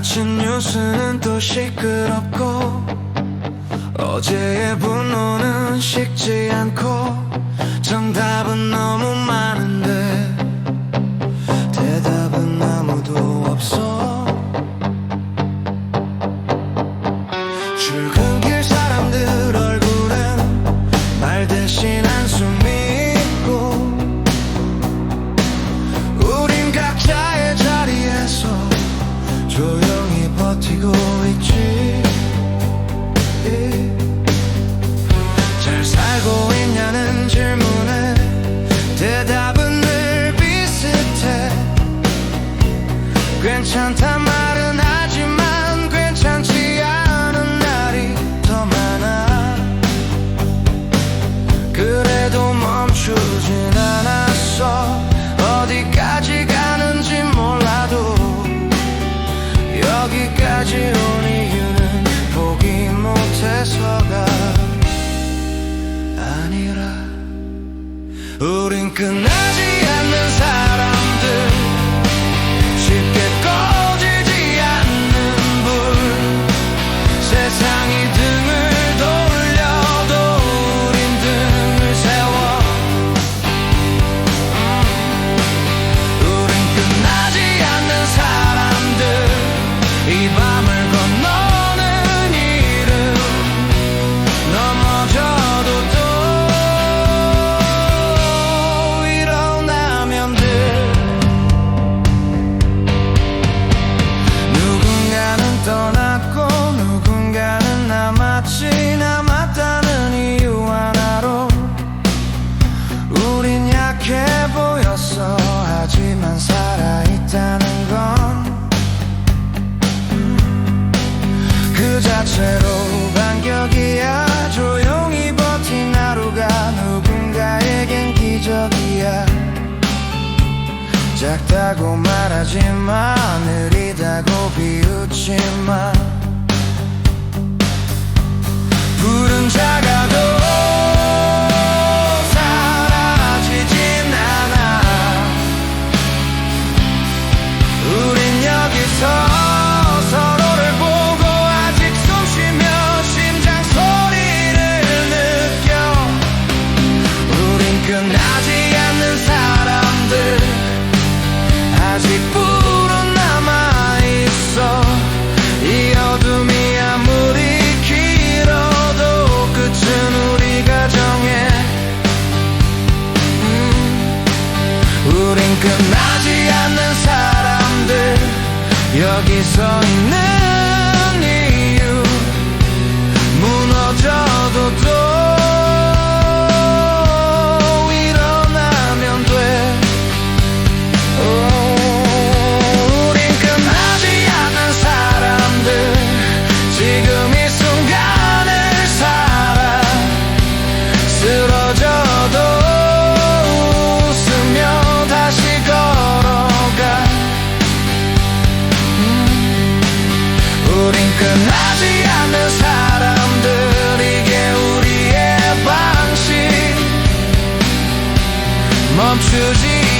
아침 뉴스는 또 시끄럽고 어제의 분노는 식지 않고 정답은 너무 여기까지 온 이유는 보기 못해서가 아니라 우린 끝나지 않는 사랑 없어 하지만 살아있다는 건 그 자체로 반격이야. 조용히 버틴 하루가 누군가에겐 기적이야. 작다고 말하지만 느리다고 비웃지마 푸른 자가도 여기 서 있는 끝나지 않는 사람들 이게 우리 방식. 멈추지